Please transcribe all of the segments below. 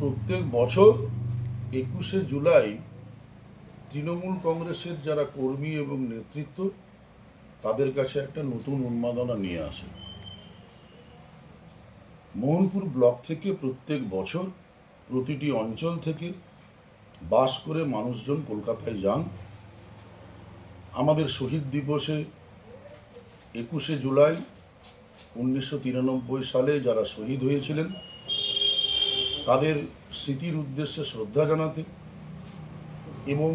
প্রত্যেক বছর একুশে জুলাই তৃণমূল কংগ্রেসের যারা কর্মী এবং নেতৃত্ব, তাদের কাছে একটা নতুন উন্মাদনা নিয়ে আসে। মোহনপুর ব্লক থেকে প্রত্যেক বছর প্রতিটি অঞ্চল থেকে বাস করে মানুষজন কলকাতায় যান। আমাদের শহীদ দিবসে একুশে জুলাই উনিশশো তিরানব্বই সালে যারা শহীদ হয়েছিলেন তাদের স্মৃতির উদ্দেশ্যে শ্রদ্ধা জানাতে এবং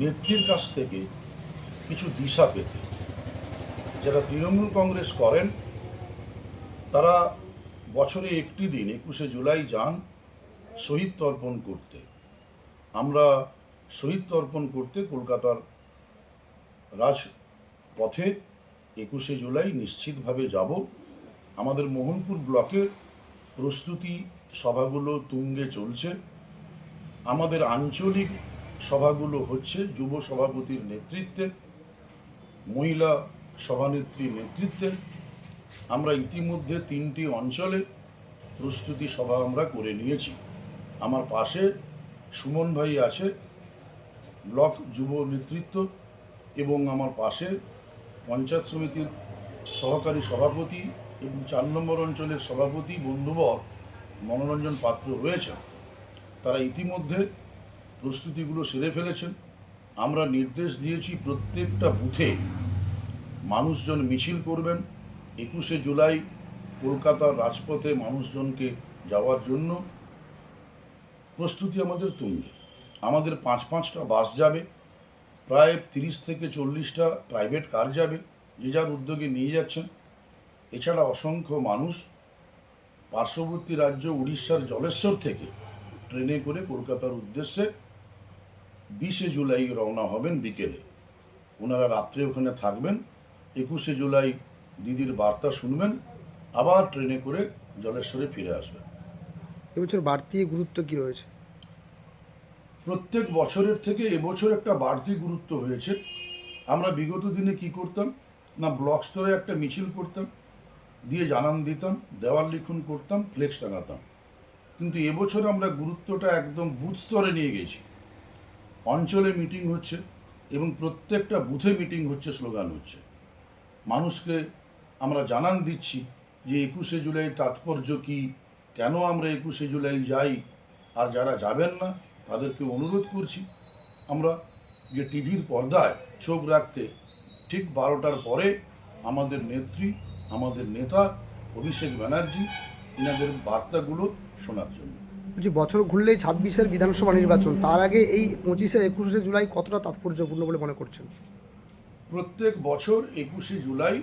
নেত্রীর কাছ থেকে কিছু দিশা পেতে। যারা তৃণমূল কংগ্রেস করেন, তারা বছরে একটি দিন, একুশে জুলাই, যান শহীদ তর্পণ করতে। আমরা শহীদ তর্পণ করতে কলকাতার রাজপথে একুশে জুলাই নিশ্চিতভাবে যাব। আমাদের মোহনপুর ব্লকের প্রস্তুতি সভাগুলো তুঙ্গে চলছে। আমাদের আঞ্চলিক সভাগুলো হচ্ছে যুব সভাপতির নেতৃত্বে, মহিলা সভানেত্রীর নেতৃত্বে। আমরা ইতিমধ্যে তিনটি অঞ্চলে প্রস্তুতি সভা আমরা করে নিয়েছি। আমার পাশে সুমন ভাই আছে, ব্লক যুব নেতৃত্ব, এবং আমার পাশে পঞ্চায়েত সমিতির সহকারী সভাপতি এবং চার নম্বর অঞ্চলের সভাপতি বন্ধুবর মনোরঞ্জন পাত্র রয়েছেন। তারা ইতিমধ্যে প্রস্তুতিগুলো সেরে ফেলেছেন। আমরা নির্দেশ দিয়েছি প্রত্যেকটা বুথে মানুষজন মিছিল করবেন। একুশে জুলাই কলকাতার রাজপথে মানুষজনকে যাওয়ার জন্য প্রস্তুতি আমাদের তুঙ্গে। আমাদের পাঁচ পাঁচটা বাস যাবে। প্রায় তিরিশ থেকে চল্লিশটা প্রাইভেট কার যাবে। যে যার উদ্যোগে নিয়ে যাচ্ছেন। এছাড়া অসংখ্য মানুষ পার্শ্ববর্তী রাজ্য উড়িষ্যার জলেশ্বর থেকে ট্রেনে করে কলকাতার উদ্দেশ্যে বিশে জুলাই রওনা হবেন বিকেলে। ওনারা রাত্রে ওখানে থাকবেন একুশে জুলাই দিদির বার্তা শুনবেন আবার ট্রেনে করে জলেশ্বরে ফিরে আসবেন। এবছর বাড়তি গুরুত্ব কি রয়েছে? প্রত্যেক বছরের থেকে এবছর একটা বাড়তি গুরুত্ব হয়েছে। আমরা বিগত দিনে কি করতাম? না ব্লক স্তরে একটা মিছিল করতাম, দিয়ে জানান দিতাম, দেওয়াল লিখন করতাম ফ্লেক্স টাঙাতাম। কিন্তু এবছর আমরা গুরুত্বটা একদম বুথ স্তরে নিয়ে গেছি। অঞ্চলে মিটিং হচ্ছে এবং প্রত্যেকটা বুথে মিটিং হচ্ছে স্লোগান হচ্ছে। মানুষকে আমরা জানান দিচ্ছি যে একুশে জুলাই তাৎপর্য কী, কেন আমরা একুশে জুলাই যাই, আর যারা যাবেন না, তাদেরকে অনুরোধ করছি, আমরা যে টিভির পর্দায় চোখ রাখতে ঠিক বারোটার পরে আমাদের নেত্রী আমাদের নেতা অভিষেক ব্যানার্জি এনাদের বার্তাগুলো শোনার জন্য। যে বছর ঘুরলেই ছাব্বিশের বিধানসভা নির্বাচন তার আগে এই পঁচিশের একুশে জুলাই কতটা তাৎপর্যপূর্ণ বলে মনে করছেন? প্রত্যেক বছর একুশে জুলাই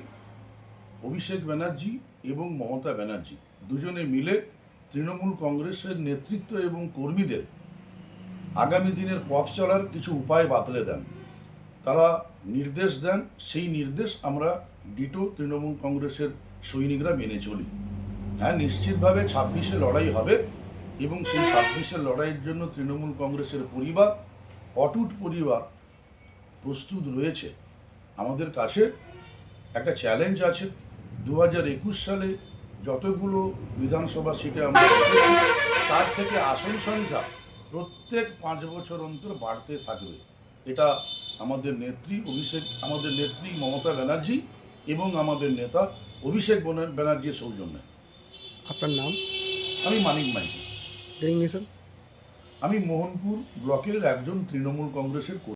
অভিষেক ব্যানার্জি এবং মমতা ব্যানার্জি দুজনে মিলে তৃণমূল কংগ্রেসের নেতৃত্ব এবং কর্মীদের আগামী দিনের পথ চলার কিছু উপায় বাতলে দেন। তারা নির্দেশ দেন, সেই নির্দেশ আমরা ডিটো তৃণমূল কংগ্রেসের সৈনিকরা মেনে চলি। হ্যাঁ নিশ্চিতভাবে ছাব্বিশে লড়াই হবে এবং সেই ছাব্বিশের লড়াইয়ের জন্য তৃণমূল কংগ্রেসের পরিবার, অটুট পরিবার প্রস্তুত রয়েছে। আমাদের কাছে একটা চ্যালেঞ্জ আছে। দু হাজার একুশ সালে যতগুলো বিধানসভা সিটে আমরা তার থেকে আসন সংখ্যা প্রত্যেক পাঁচ বছর অন্তর বাড়তে থাকবে। এটা আমাদের নেত্রী অভিষেক আমাদের নেত্রী মমতা ব্যানার্জি এবং আমাদের নেতা অভিষেক ব্যানার্জির সৌজন্যে। আপনার নাম? আমি মানিক মাইতি। ডেজিগনেশন আমি মোহনপুর ব্লকের একজন তৃণমূল কংগ্রেসের কর্মী।